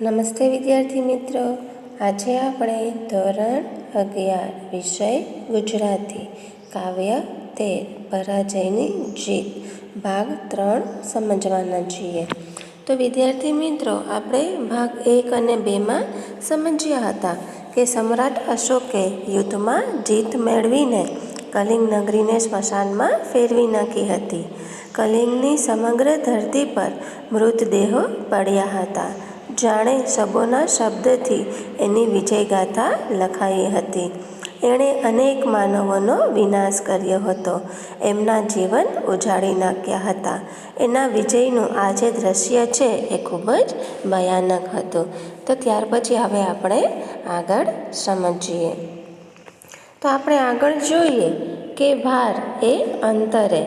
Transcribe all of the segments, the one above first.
નમસ્તે વિદ્યાર્થી મિત્રો. આજે આપણે ધોરણ અગિયાર વિષય ગુજરાતી, કાવ્ય તેર પરાજયની જીત, ભાગ ત્રણ સમજવાના છીએ. તો વિદ્યાર્થી મિત્રો, આપણે ભાગ એક અને બેમાં સમજ્યા હતા કે સમ્રાટ અશોકે યુદ્ધમાં જીત મેળવીને કલિંગ નગરીને સ્મશાનમાં ફેરવી નાખી હતી. કલિંગની સમગ્ર ધરતી પર મૃતદેહો પડ્યા હતા. જાણે શબોના શબ્દથી એની વિજયગાથા લખાઈ હતી. એણે અનેક માનવોનો વિનાશ કર્યો હતો. એમના જીવન ઉજાડી નાખ્યા હતા. એના વિજયનું આ જે દ્રશ્ય છે એ ખૂબ જ ભયાનક હતું. તો ત્યાર પછી હવે આપણે આગળ સમજીએ. તો આપણે આગળ જોઈએ કે ભાર એ અંતરે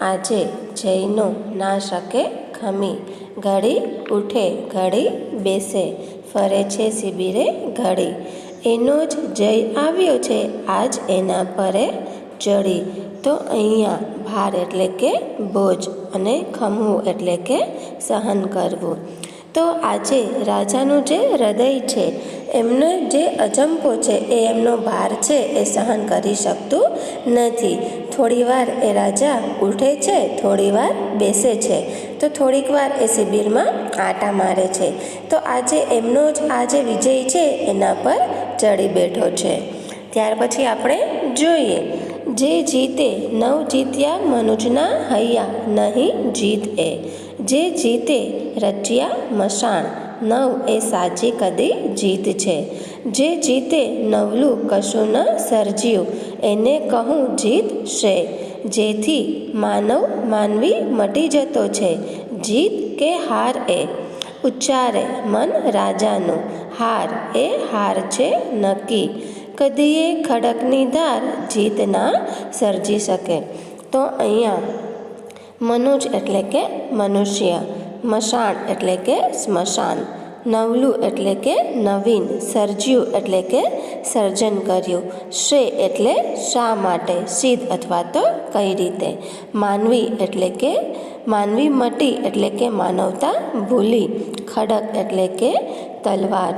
આજે જૈનો ના શકે ખમી. ઘડી ઉઠે, ઘડી બેસે, ફરે છે શિબિરે ઘડી. એનો જ જય આવ્યો છે, આજ એના પરે ચડી. તો અહીંયા ભાર એટલે કે બોજ અને ખમવું એટલે કે સહન કરવું. તો આજે રાજાનું જે હૃદય છે, એમનો જે અજંપો છે, એ એમનો ભાર છે, એ સહન કરી શકતું નથી. થોડીવાર એ રાજા ઉઠે છે, થોડીવાર બેસે છે. તો થોડીક વાર એ શિબિરમાં આટા મારે છે. તો આજે એમનો જ આ જે વિજય છે, એના પર ચડી બેઠો છે. ત્યાર પછી આપણે જોઈએ. જે જીતે, નવ જીત્યા મનુજના હૈયા, નહીં જીત એ. જે જીતે, રચ્યા મશાણ. નવ એ સાચી કદી જીત છે. જે જીતે નવલું કશું ન સર્જ્યું, એને કહું જીત છે. જેથી માનવ માનવી મટી જતો છે. જીત કે હાર એ? ઉચ્ચારે મન રાજાનું, હાર એ હાર છે નક્કી. કદીએ ખડકની ધાર જીત ના સર્જી શકે. તો અહીંયા મનુજ એટલે કે મનુષ્ય. મશાણ એટલે કે સ્મશાન. નવલું એટલે કે નવીન. સર્જ્યું એટલે કે સર્જન કર્યું. શ્રે એટલે શા માટે? સિદ્ધ અથવા તો કઈ રીતે? માનવી એટલે કે માનવી મટી એટલે કે માનવતા ભૂલી. ખડક એટલે કે તલવાર.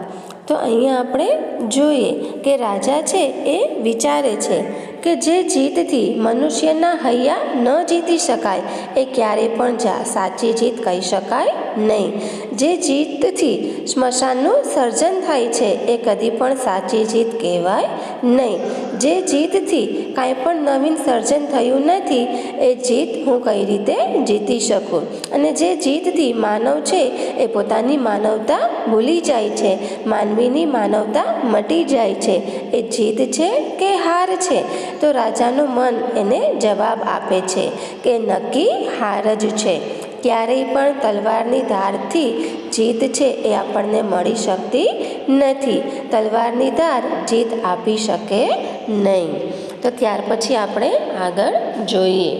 તો અહીંયા આપણે જોઈએ કે રાજા છે એ વિચારે છે કે જે જીતથી મનુષ્યના હૈયા ન જીતી શકાય, એ ક્યારે પણ જા, સાચી જીત કહી શકાય નહીં. જે જીતથી સ્મશાનનું સર્જન થાય છે, એ કદી પણ સાચી જીત કહેવાય નહીં. જે જીતથી કાંઈ પણ નવીન સર્જન થયું નથી, એ જીત હું કઈ રીતે જીતી શકું? અને જે જીતથી માનવ છે, એ પોતાની માનવતા ભૂલી જાય છે, માનવીની માનવતા મટી જાય છે, એ જીત છે કે હાર છે? તો રાજાનું મન એને જવાબ આપે છે કે નક્કી હાર જ છે. ક્યારેય પણ તલવારની ધારથી જીત છે એ આપણને મળી શકતી નથી. તલવારની ધાર જીત આપી શકે નહીં. તો ત્યાર પછી આપણે આગળ જોઈએ.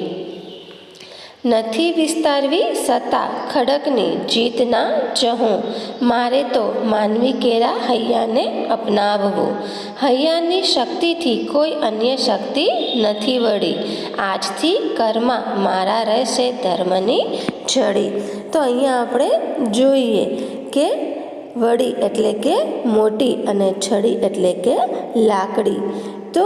નથી વિસ્તારવી સત્તા, ખડકની જીતના જહું મારે તો માનવી કેરા હૈયાને અપનાવવું. હૈયાની શક્તિથી કોઈ અન્ય શક્તિ નથી વળી. આજથી કર્મા મારા રહેશે ધર્મની જડી. તો અહીંયા આપણે જોઈએ કે વડી એટલે કે મોટી અને છડી એટલે કે લાકડી. તો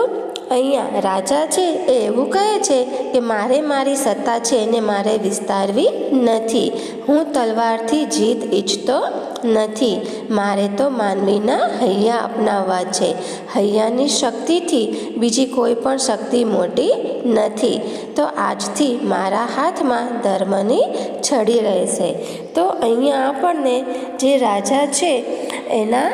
અહીંયા રાજા છે એ એવું કહે છે કે મારે મારી સત્તા છે એને મારે વિસ્તારવી નથી. હું તલવારથી જીત ઈચ્છતો નથી. મારે તો માનવીના હૈયા અપનાવવા છે. હૈયાની શક્તિથી બીજી કોઈ પણ શક્તિ મોટી નથી. તો આજથી મારા હાથમાં ધર્મની છડી રહેશે. તો અહીંયા આપણને જે રાજા છે એના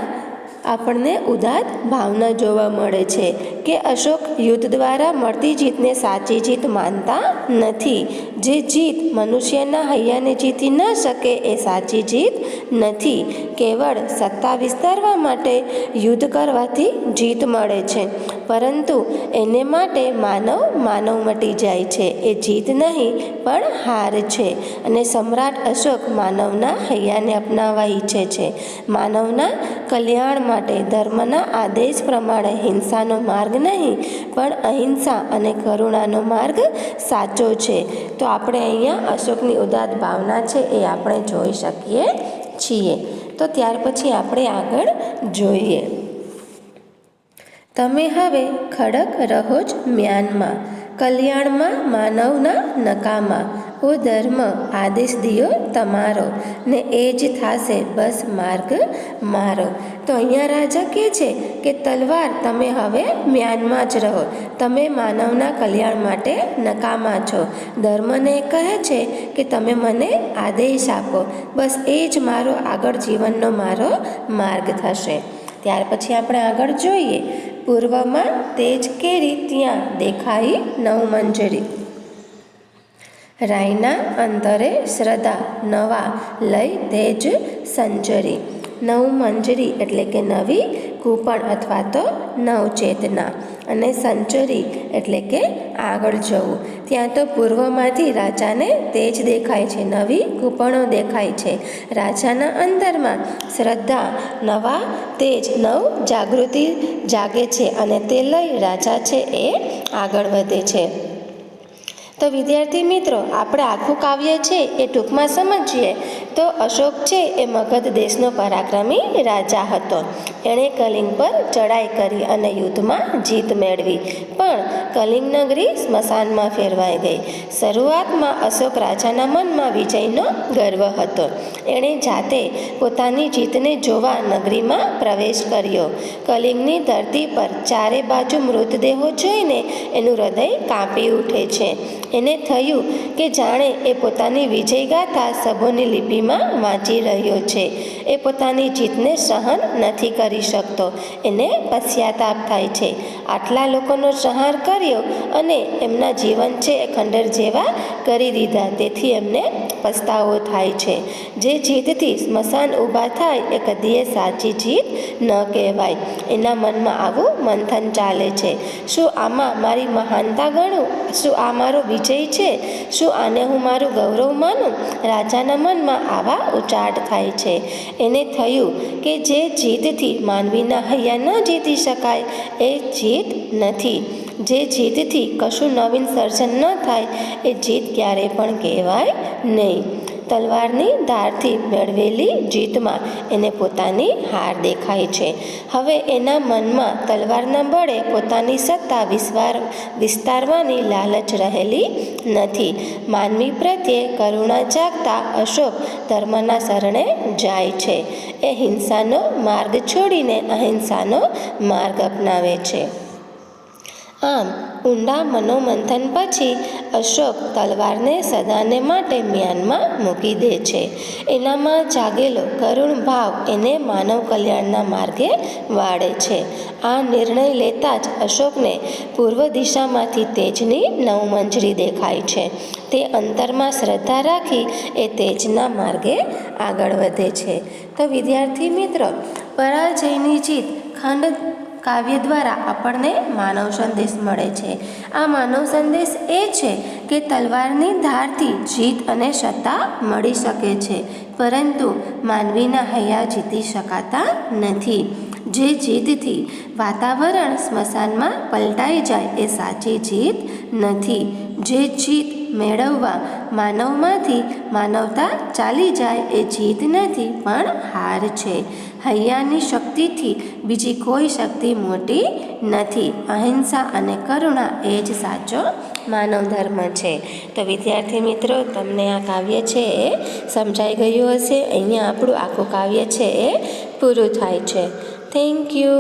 આપણને ઉદાત ભાવના જોવા મળે છે કે અશોક યુદ્ધ દ્વારા મળતી જીતને સાચી જીત માનતા નથી. જે જીત મનુષ્યના હૈયાને જીતી ન શકે એ સાચી જીત નથી. કેવળ સત્તા વિસ્તારવા માટે યુદ્ધ કરવાથી જીત મળે છે. પરંતુ એને માટે માનવ માનવ મટી જાય છે. એ જીત નહીં, પણ હાર છે અને સમ્રાટ અશોક માનવના હૈયાને અપનાવવા ઈચ્છે છે. માનવના કલ્યાણ માટે ધર્મના આદેશ પ્રમાણે હિંસાનો માર્ગ નહીં, પણ અહિંસા અને કરુણાનો માર્ગ સાચો છે. તો આપણે અહીંયા અશોકની ઉદાત ભાવના છે એ આપણે જોઈ શકીએ છીએ. તો ત્યાર પછી આપણે આગળ જોઈએ. તમે હવે ખડક રહો જ મ્યાનમાં, કલ્યાણમાં, માનવના નકામા. ઓ ધર્મ, આદેશ દિયો તમારો, ને એ જ થાશે બસ માર્ગ મારો. તો અહીંયા રાજા કહે છે કે, તલવાર, તમે હવે મ્યાનમાં જ રહો. તમે માનવના કલ્યાણ માટે નકામા છો. ધર્મને કહે છે કે, તમે મને આદેશ આપો. બસ એ જ મારો આગળ જીવનનો મારો માર્ગ થશે. ત્યાર પછી આપણે આગળ જોઈએ. પૂર્વમાં તેજ કેરી ત્યાં દેખાઈ નવમંજરી. રાયના અંતરે શ્રદ્ધા નવા લઈ તેજ સંજરી. નવમંજરી એટલે કે નવી કૂપણ અથવા તો નવચેતના અને સંચરી એટલે કે આગળ જવું. ત્યાં તો પૂર્વમાંથી રાજાને તેજ દેખાય છે, નવી કૂપણો દેખાય છે. રાજાના અંદરમાં શ્રદ્ધા, નવા, તેજ, નવ જાગૃતિ જાગે છે અને તે લઈ રાજા છે એ આગળ વધે છે. તો વિદ્યાર્થી મિત્રો, આપણે આખું કાવ્ય છે એ ટૂંકમાં સમજીએ. તો અશોક છે એ મગધ દેશનો પરાક્રમી રાજા હતો. એણે કલિંગ પર ચડાઈ કરી અને યુદ્ધમાં જીત મેળવી. પણ કલિંગ નગરી સ્મશાનમાં ફેરવાઈ ગઈ. શરૂઆતમાં અશોક રાજાના મનમાં વિજયનો ગર્વ હતો. એણે જાતે પોતાની જીતને જોવા નગરીમાં પ્રવેશ કર્યો. કલિંગની ધરતી પર ચારે બાજુ મૃતદેહો જોઈને એનું હૃદય કાંપી ઉઠે છે. એને થયું કે જાણે એ પોતાની વિજયગાથા સભોની લિપિમાં વાંચી રહ્યો છે. એ પોતાની જીતને સહન નથી કરી શકતો. એને પશ્ચાતાપ થાય છે. આટલા લોકોનો સંહાર કર્યો અને એમના જીવન છે એ ખંડર જેવા કરી દીધા. તેથી એમને પસ્તાવો થાય છે. જે જીતથી સ્મશાન ઊભા થાય એ કદીએ સાચી જીત ન કહેવાય. એના મનમાં આવું મંથન ચાલે છે. શું આમાં મારી મહાનતા ગણું? શું આ મારો વિજય છે? શું આને હું મારું ગૌરવ માનું? રાજાના મનમાં આવા ઉચાટ થાય છે. એને થયું કે જે જીતથી માનવીના હૈયા ન જીતી શકાય, એ જીત નથી. જે જીતથી કશું નવીન સર્જન ન થાય એ જીત ક્યારેય પણ કહેવાય નહીં. તલવારની ધારથી મેળવેલી જીતમાં એને પોતાની હાર દેખાય છે. હવે એના મનમાં તલવારના બળે પોતાની સત્તા વિસ્વાર, વિસ્તારવાની લાલચ રહેલી નથી. માનવી પ્રત્યે કરુણા જાગતા અશોક ધર્મના શરણે જાય છે. એ હિંસાનો માર્ગ છોડીને અહિંસાનો માર્ગ અપનાવે છે. આમ ઊંડા મનોમંથન પછી અશોક તલવારને સદાને માટે મ્યાનમાં મૂકી દે છે. એનામાં જાગેલો કરુણ ભાવ એને માનવ કલ્યાણના માર્ગે વાળે છે. આ નિર્ણય લેતા જ અશોકને પૂર્વ દિશામાંથી તેજની નવમંજરી દેખાય છે. તે અંતરમાં શ્રદ્ધા રાખી એ તેજના માર્ગે આગળ વધે છે. તો વિદ્યાર્થી મિત્રો, પરાજયની જીત ખંડ કાવ્ય દ્વારા આપણને માનવ સંદેશ મળે છે. આ માનવ સંદેશ એ છે કે તલવારની ધારથી જીત અને સત્તા મળી શકે છે, પરંતુ માનવીના હૈયા જીતી શકાતા નથી. જે જીતથી વાતાવરણ સ્મશાનમાં પલટાઈ જાય એ સાચી જીત નથી. જે જીત મેળવવા માનવમાંથી માનવતા ચાલી જાય એ જીત નથી, પણ હાર છે. હૈયાની શક્તિથી બીજી કોઈ શક્તિ મોટી નથી. અહિંસા અને કરુણા એ જ સાચો માનવ ધર્મ છે. તો વિદ્યાર્થી મિત્રો, તમને આ કાવ્ય છે એ સમજાઈ ગયું હશે. અહીંયા આપણું આખું કાવ્ય છે એ પૂરું થાય છે. Thank you